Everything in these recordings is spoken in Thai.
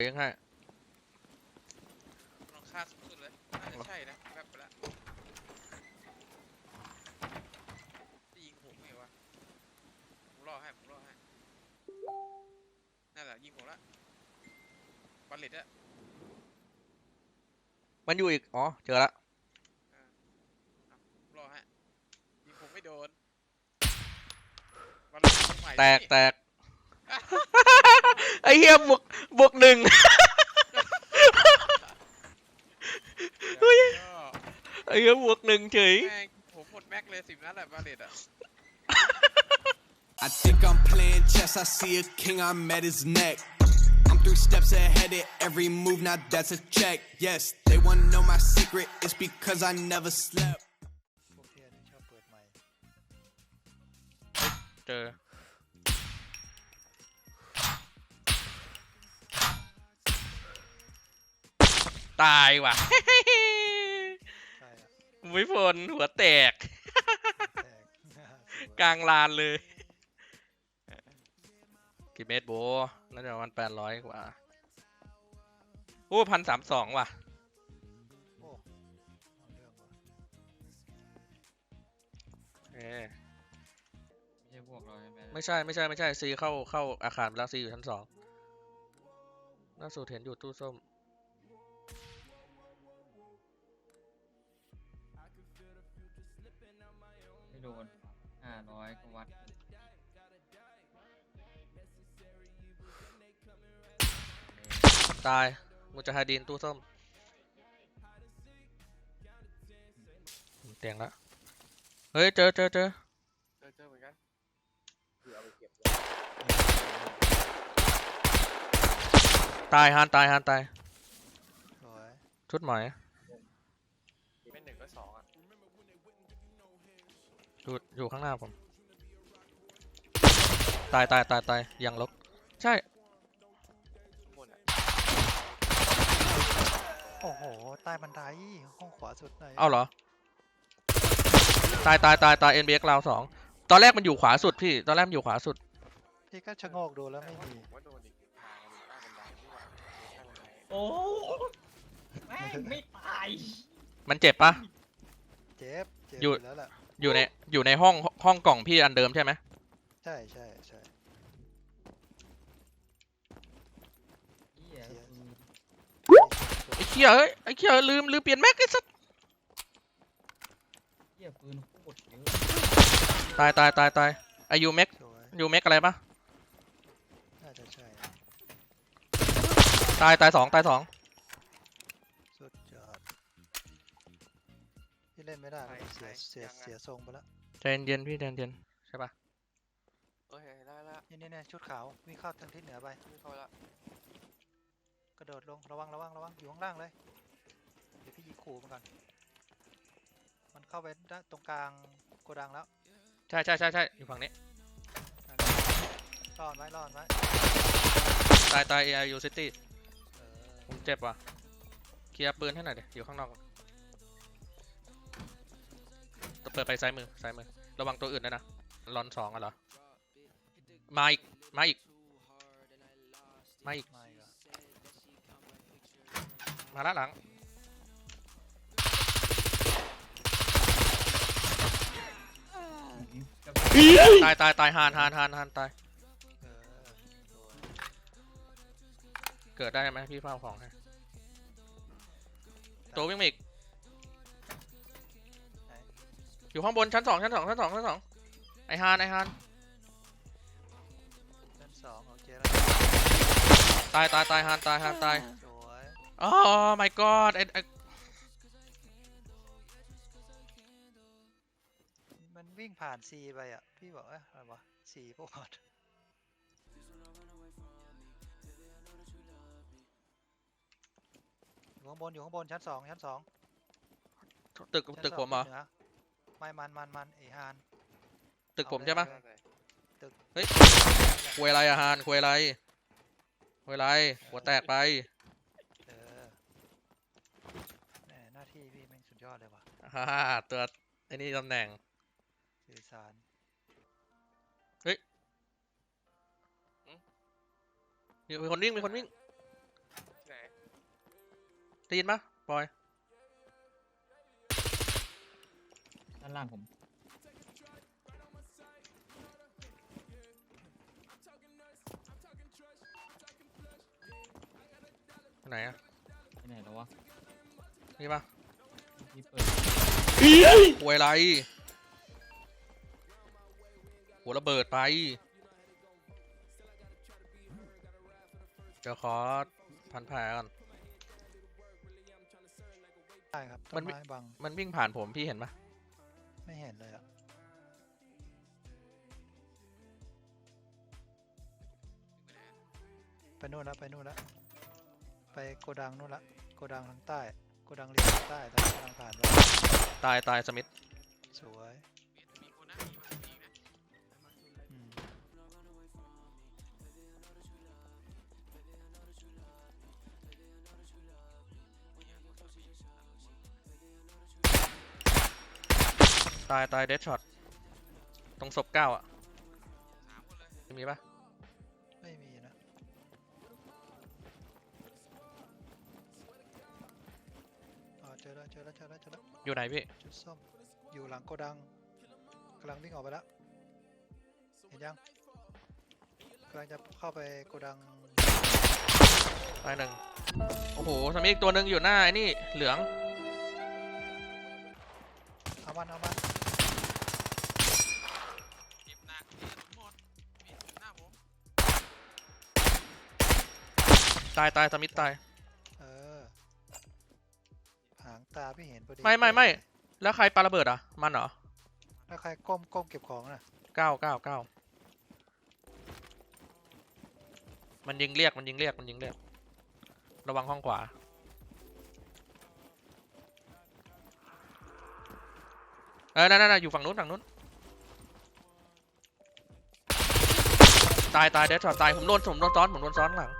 เลี้ยงให้ลองค่าสูงสุดเลยน่าจะใช่นะแบบไปละจะยิงผมไงวะผมรอให้ผมรอให้นั่นแหละยิงผมละบัลเลตอะมันอยู่อีก อ๋อ เจอละผมรอให้ยิงผมไม่โดนบัลเลตใหม่แตกนี่แตก ไอ้เหี้ยบวกบวกหนึ่ง เฮ้ย ก็ ไอ้เหี้ยบวกหนึ่งเฉย แม่งผมหมดแม็กเลยสิบนัดแหละบัลเลตอะ I think I'm playing chess. I see a king, I'm at his neck. I'm three steps ahead at every move, now that's a check. Yes, they wanna know my secret. It's because I never slept. พวกเทียนี่ชอบเปิดใหม่ เจอ ตายว่ะ ใช่อะไม่พลหัวแตก แตกกลางลานเลยกี่เมตรโบน่าจะประมาณแปดร้อยกว่า โอ้พันสามสองว่ะ โอ้เอาเรื่องว่ะเอ้ไม่ใช่พวกเราใช่ไหมไม่ใช่ไม่ใช่ไม่ใช่ซีเข้าเข้าอาคารไปแล้วซีอยู่ชั้นสองล่าสุดเห็นอยู่ตู้ส้ม ดนห้าร้อยก็วัดตายมุจาฮาดีนตู้ส้มเตียงละเฮ้ย เจอเจอเจอเจอเจอเหมือนกันตายฮานตายฮานตายสวยชุดหมายไม่ อยู่อยู่ข้างหน้าผม ตายตายตายตายยังลบใช่ข้างบนอะโอ้โห ใต้บันไดห้องขวาสุดไหนเอ้าเหรอ ตายตายตายตาย NBX ราวสองตอนแรกมันอยู่ขวาสุดพี่ ตอนแรกมันอยู่ขวาสุด พี่ก็ชะโงกดูแล้วไม่มีผมว่าโดนอีกทางหนึ่งใต้บันไดที่ว่าใต้บันไดโอ้แม่งไม่ตายมันเจ็บปะ เจ็บเจ็บหยุดแล้วล่ะ อยู่ในอยู่ในห้องห้องกล่องพี่อันเดิมใช่ไหมใช่ใช่ใช่เหี้ยเสียคือไอ้เคียเอ้ยไอ้เคียลืมลืมเปลี่ยนแม็กไอ้สัสเหี้ยปืนโคตรเยอะตายตายตายตายไอยูแม็กสวยยูแม็กอะไรปะน่าจะใช่ตายตายสองตายสอง เล่นไม่ได้แล้วเสียเสียเสียทรงไปแล้วใจเย็นๆพี่ใจเย็นใช่ปะโอเคได้ละนี่นี่นี่ชุดขาววิ่งเข้าทางทิศเหนือไป ไม่เข้าละกระโดดลงระวังระวังระวังอยู่ข้างล่างเลยเดี๋ยวพี่ยิงขู่มันก่อนมันเข้าไปด้านตรงกลางโกดังแล้วใช่ใช่ใช่ใช่อยู่ฝั่งนี้ รอดไว้รอดไว้ตายตายเอยูซิตี้เออผมเจ็บว่ะ เคลียร์ปืนให้หน่อยเดี๋ยวอยู่ข้างนอก เปิดไปซ้ายมือซ้ายมือ ระวังตัวอื่นด้วยนะลอนสองอะเหรอ มาอีก มาอีก มาอีก ไม่ก็มาละหลังกับตายตายตายหานหานหานหานตาย เออโดนเกิดได้ไหมพี่เฝ้าของให้ตัววิ่งมาอีก อยู่ข้างบนชั้นสองชั้นสองชั้นสองชั้นสองไอฮานไอฮานชั้นสองโอเคแล้วตายตายตายฮานตายฮานตายสวยอ๋อ my god ไอไอมันวิ่งผ่านซีไปอะ พี่บอกเอ๊ะอะไรวะซีพวกมันอยู่ข้างบนอยู่ข้างบนชั้นสองชั้นสองตึกชั้นตึกสองผมเหรอทิศนื ไม่มันมันมันไอฮานตึกผมเอาใช่ปะไปได้เลยเฮ้ยคุยอะไรอะฮานคุยอะไรคุยอะไร หัวแตกไป เออแหมหน้าที่พี่แม่งสุดยอดเลยว่ะฮ่าฮ่าตัวไอ้นี่ตำแหน่ง สื่อสารมีคนวิ่งมีคนวิ่งได้ยินปะบอย ด้านล่างผมไหนอะไปไหนแล้ววะนี่ปะที่เปิดหวยไรหัวระเบิดไปเดี๋ยวขอพันแผลก่อนได้ครับมัต้นนไม่ไม้บัง มันวิ่งผ่านผมพี่เห็นปะ ไม่เห็นเลยอะไปนู่นแล้วไปนู่นแล้วไปโกดังนู่นละโกดังทางใต้โกดังรียนทางใต้ทางกำลังผ่านไปตายตายสมิธ ตายตายเดดช็อตตรงศพเก้าอะสามคนเลยมีปะไม่มีนะ อ๋อเจอแล้วเจอแล้วเจอแล้วเจอแล้วอยู่ไหนพี่ ชุดส้ม อยู่หลังโกดังกำลังวิ่งออกไปแล้ว เห็นยังกำลังจะเข้าไปโกดังตายหนึ่งโอ้โหสมิธอีกตัวหนึ่งอยู่หน้าไอ้นี่เหลือง เอามันเอามัน ตายตายสมิธตายเออหางตาไม่เห็นพอดีไม่ไม่ไม่แล้วใครปาระเบิดอะ มันเหรอแล้วใครก้มก้มเก็บของน่ะเก้าเก้าเก้ามันยิงเรียกมันยิงเรียกมันยิงเรียก ระวังห้องขวา เออนั่นนั่นนั่นอยู่ฝั่งนู้นฝั่งนู้น ตายตายเดชช็อตตายผมโดนผมโดนซ้อนผมโดนซ้อนข้างหลัง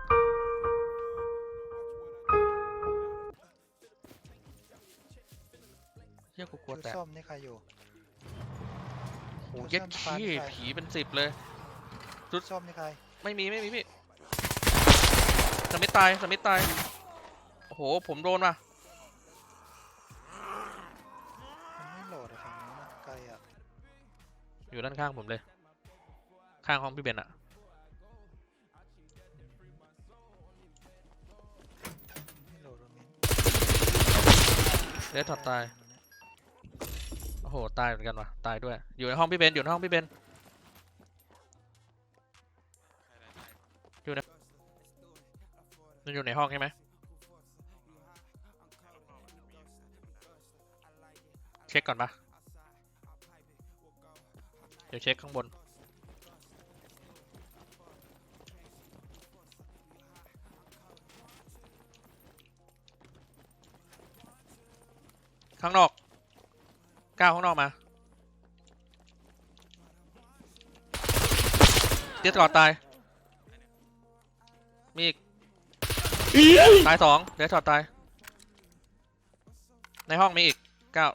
แตกส้มนี่ใครอยู่โหชุดเย็ดส้มขี้ปานใครผีเป็นสิบเลย ชุดส้มนี่ใคร ไม่มีไม่มีพี่สมิธตายสมิธตาย โอ้โห ผมโดนว่ะมันไม่โหลดอะฝั่งนู้นอะไกลอะอยู่ด้านข้างผมเลย ข้างห้องพี่เบนอะไม่โหลดอะมิ้นเดสท็อปตายโอ้โห ตายเหมือนกันว่ะตายด้วย อยู่ในห้องพี่เบน อยู่ในห้องพี่เบนใครได้ได้มันอยู่ในห้องใช่ไหมเช็คก่อนปะเดี๋ยวเช็คข้างบน ข้างนอก ก้าวข้างนอกมาเดียก่อนตาย มีอีก ตายสองเดยวช็อตตาย ในห้องมีอีกเก้า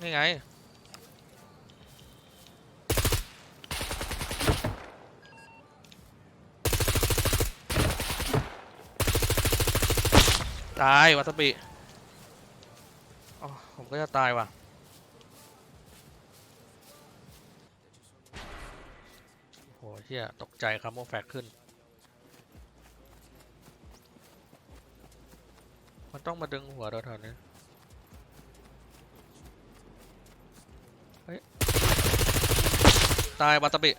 นี่ไง ตายวาซาบิอ๋อผมก็จะตายว่ะโหเฮียตกใจครับโมแฟกขึ้น มันต้องมาดึงหัวเราแถวนี้เฮ้ยตายวาตาบิ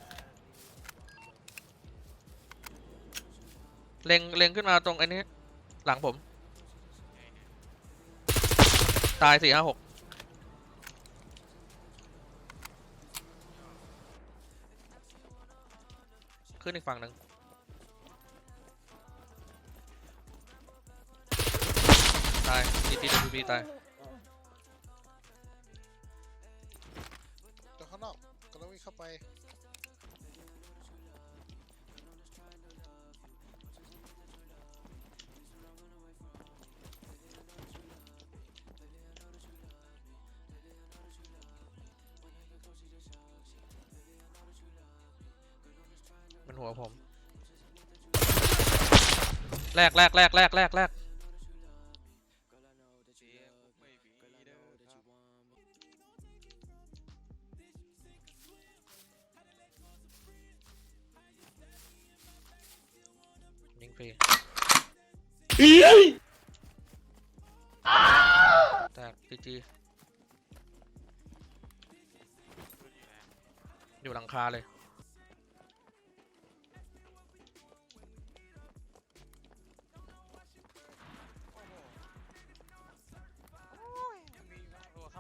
เล็งเล็งขึ้นมาตรงไอ้นี้หลังผม ตายสี่ห้าหกขึ้นอีกฝั่งหนึ่งตาย DTWP ตายตัวข้างนอกกำลังวิ่งเข้าไป ผมแรกแรกแรกแรกแรกแรกยิงฟรีแตกจีจีอยู่หลังคาเลย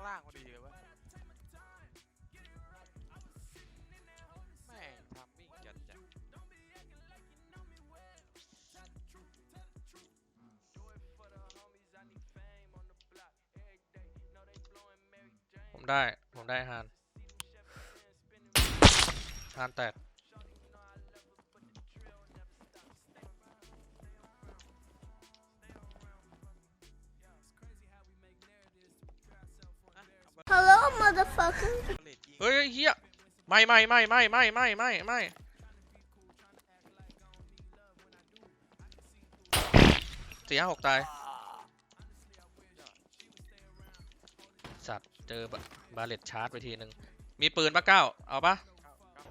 างล่างพอดีเลยวะแม่งทำวิ่งจัดจัดผมได้ ผมได้ฮานฮานแตก motherfucker. เลดยิงเฮ้ยเฮียไม่ไม่ไม่ไม่ไม่ไม่ไม่ไม่สี่ห้าหกตาย สัตว์เจอบะบาเลตชาร์จไปทีหนึ่งมีปืนปะเก้า เอาปะเข้าเข้า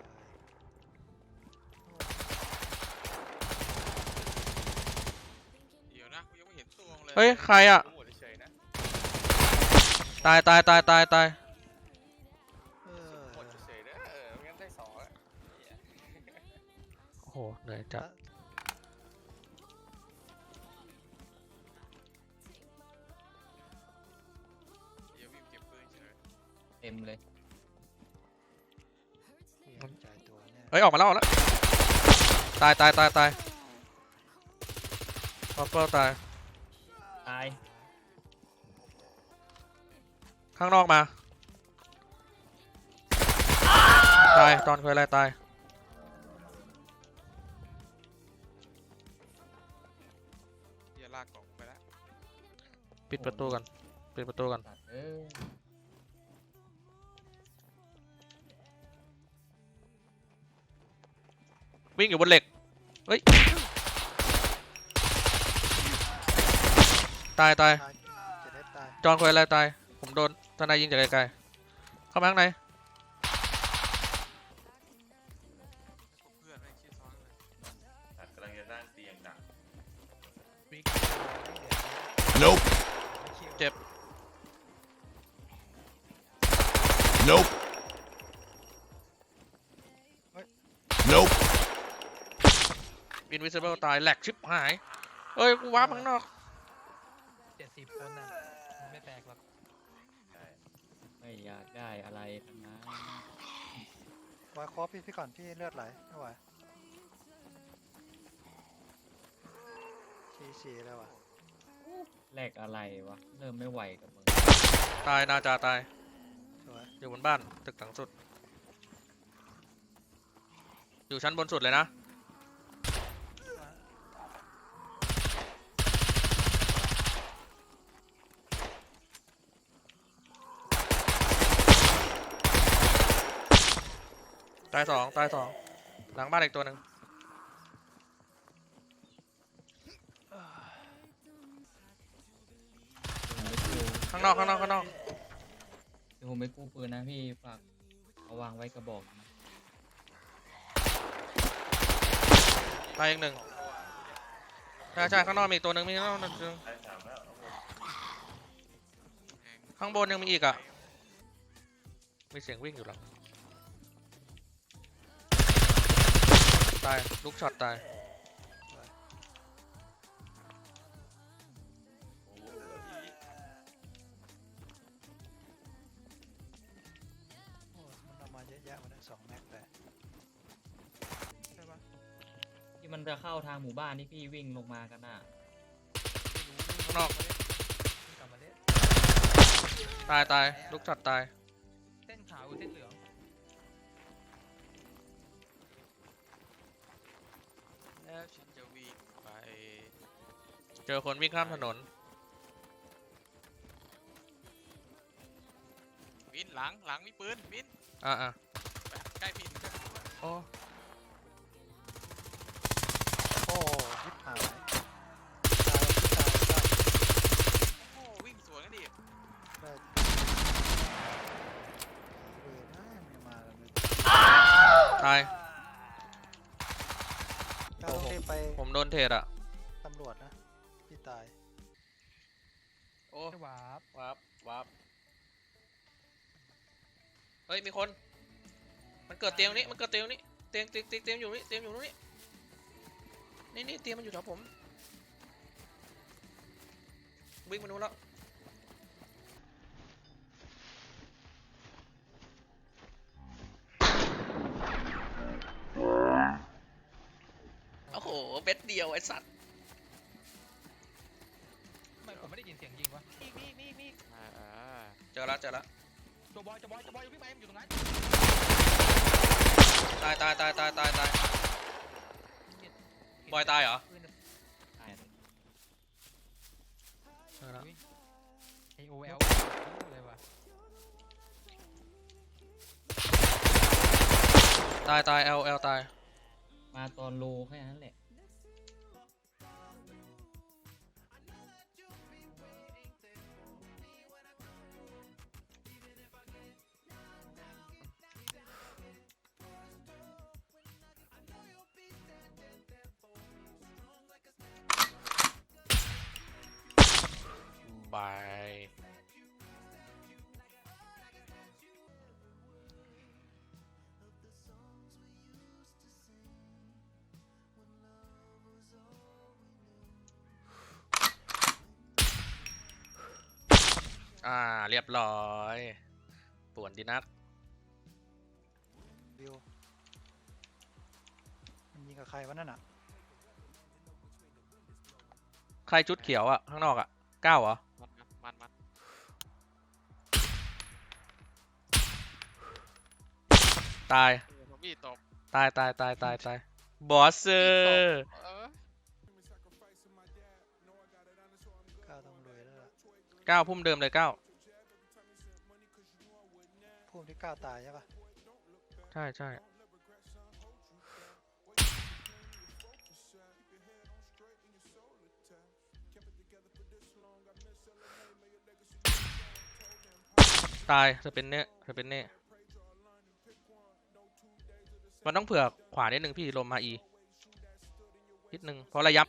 เดี๋ยวนะกูยังไม่เห็นตัวมึงเลยเฮ้ย ใครอะหมดเฉยๆนะตายตายตายตายตาย เออ หมดเฉยๆนะเออไม่งั้นได้สองอะ โอ้โหเหนื่อยจัดเดี๋ยววิ่งเก็บปืนเฉยเต็มเลยใจตัวเนี่ยเฮ้ยออกมาแล้วออกแล้วตายตายตายตายพอเปิลตาย ตายข้างนอกมา ตายตอนเคยอะไรตาย ปิดประตูกันปิดประตูกันตัดเอ้ยวิ่งอยู่บนเหล็ก เฮ้ย ตายตายตายจะได้ตายจอนเคยอะไรตาย ผมโดนทนายยิงจากไกลๆ เข้ามาข้างในเพื่อนไม่ชื่อซ้อนเลยกำลังจะสร้างเตียงดัก Nope. เจ็บ Nope. Nope. Invisible ตายแหลกชิบหายเฮ้ยกูว้าร์ปข้างนอก เจ็ดสิบคนน่ะมันไม่แตกหรอกไม่อยากได้อะไรทั้งนั้นวายคอพี่พี่ก่อนพี่เลือดไหลไม่ไหวชีชีแล้ววะแลกอะไรวะ เริ่มไม่ไหวกับมึงตายนาจาตาย สวยอยู่บนบ้าน ตึกถังสุด อยู่ชั้นบนสุดเลยนะายสองตายสองหลังบ้านอีกตัวหนึ่งผมไม่กู้ข้างนอกข้างนอกข้างนอกเดี๋ยวผมไม่กู้ปืนนะพี่ฝากเอาวางไว้กระบอกนะตายอีกหนึ่งใช่ใช่ข้างนอกมีอีกตัวหนึ่งมีข้างนอกหนึ่งได้สามแล้วเอาหมดข้างบนยังมีอีกอะมีเสียงวิ่งอยู่หลัง ตายลูกช็อตตายโอ้มันเอามาเยอะแยะมาได้สองแม็กแต่ใช่ปะที่มันจะเข้าทางหมู่บ้านที่พี่วิ่งลงมากันน่ะข้างนอก กลับมาเล่นตายตายลูกช็อตตาย จอคนวิ่งข้ามถนน วินหลังหลังมีปืนวินอะอะใกล้พินโอ้โอ้ยิบหายวิ่งสวนกัดิตายตายตายโอ้ไม่มาแล้วเลยตายผมโดนเทรดอะ ฮ้ยมีคน มันเกิดเตียงนี้มันเกิดเตียงนี้เตียงเตียงเตียงเตียงอยู่นี่เตียงอยู่นี่นี่นี่เตียงมันอยู่แถวผมวิ่งมานู้นแล้วโอ้โหเบ็ดเดียวไอ้สัตว์ทำไมผมไม่ได้ยินเสียงยิงวะมีมีมีมีเจอแล้วเจอแล้ว จบอยจบอยจบอยพี่ไม้อยู่ตรงนั้นตายตายตายตายตายตายบอยตายเหรอปืนเจอแล้วไอโอเอลอะไรวะตายตาย L L ตายมาตอนโลแค่นั้นแหละ บาย อ่า เรียบร้อยป่วนดีนักวิวมันยิงกับใครวะนั่นอะ ใครชุดเขียวอะข้างนอกอะ เก้าเหรอ มันมันมันตายผมพี่ตกตายตายตายตายตายบอสเซอร์เออก้าวต้องลุยแล้วล่ะเก้าพุ่มเดิมเลยเก้าพุ่มที่ก้าวตายใช่ปะใช่ใช่ ตายเธอเป็นเน่เธอเป็นเน่มันต้องเผื่อขวานิดนึงพี่ลมมาอีนิดนึงเพราะระยะ